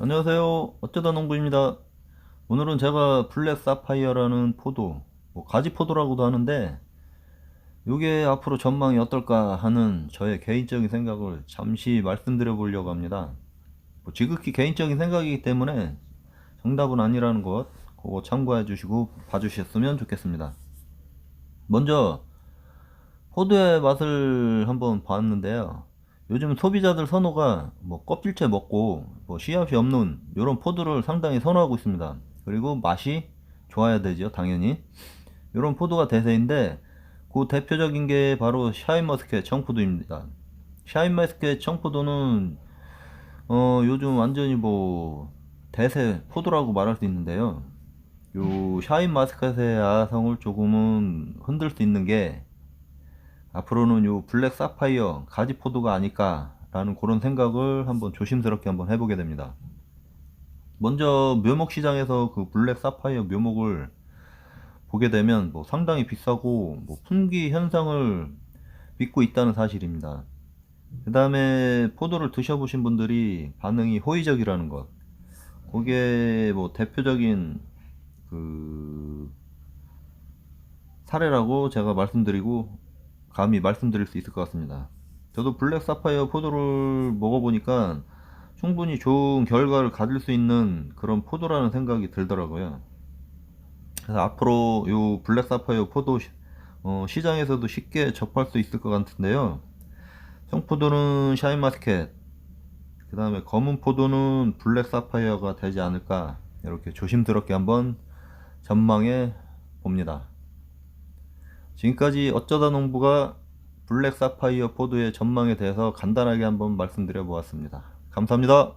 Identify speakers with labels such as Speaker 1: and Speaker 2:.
Speaker 1: 안녕하세요. 어쩌다 농부입니다. 오늘은 제가 블랙 사파이어라는 포도, 뭐 가지 포도라고도 하는데, 이게 앞으로 전망이 어떨까 하는 저의 개인적인 생각을 잠시 말씀드려 보려고 합니다. 뭐 지극히 개인적인 생각이기 때문에 정답은 아니라는 것, 그거 참고해 주시고 봐주셨으면 좋겠습니다. 먼저, 포도의 맛을 한번 봤는데요. 요즘 소비자들 선호가 뭐 껍질째 먹고 뭐 씨앗이 없는 이런 포도를 상당히 선호하고 있습니다. 그리고 맛이 좋아야 되죠, 당연히. 이런 포도가 대세인데 그 대표적인 게 바로 샤인머스켓 청포도입니다. 샤인머스켓 청포도는 어 요즘 완전히 뭐 대세 포도라고 말할 수 있는데요. 요 샤인머스켓의 아성을 조금은 흔들 수 있는 게 앞으로는 요 블랙 사파이어 가지 포도가 아닐까라는 그런 생각을 한번 조심스럽게 한번 해보게 됩니다. 먼저 묘목 시장에서 그 블랙 사파이어 묘목을 보게 되면 뭐 상당히 비싸고 뭐 품귀 현상을 빚고 있다는 사실입니다. 그 다음에 포도를 드셔보신 분들이 반응이 호의적이라는 것. 그게 뭐 대표적인 그 사례라고 제가 말씀드리고 감히 말씀드릴 수 있을 것 같습니다. 저도 블랙 사파이어 포도를 먹어보니까 충분히 좋은 결과를 가질 수 있는 그런 포도라는 생각이 들더라고요. 그래서 앞으로 요 블랙 사파이어 포도 시, 어, 시장에서도 쉽게 접할 수 있을 것 같은데요. 청포도는 샤인마스켓, 그 다음에 검은 포도는 블랙 사파이어가 되지 않을까 이렇게 조심스럽게 한번 전망해 봅니다. 지금까지 어쩌다 농부가 블랙 사파이어 포도의 전망에 대해서 간단하게 한번 말씀드려 보았습니다. 감사합니다.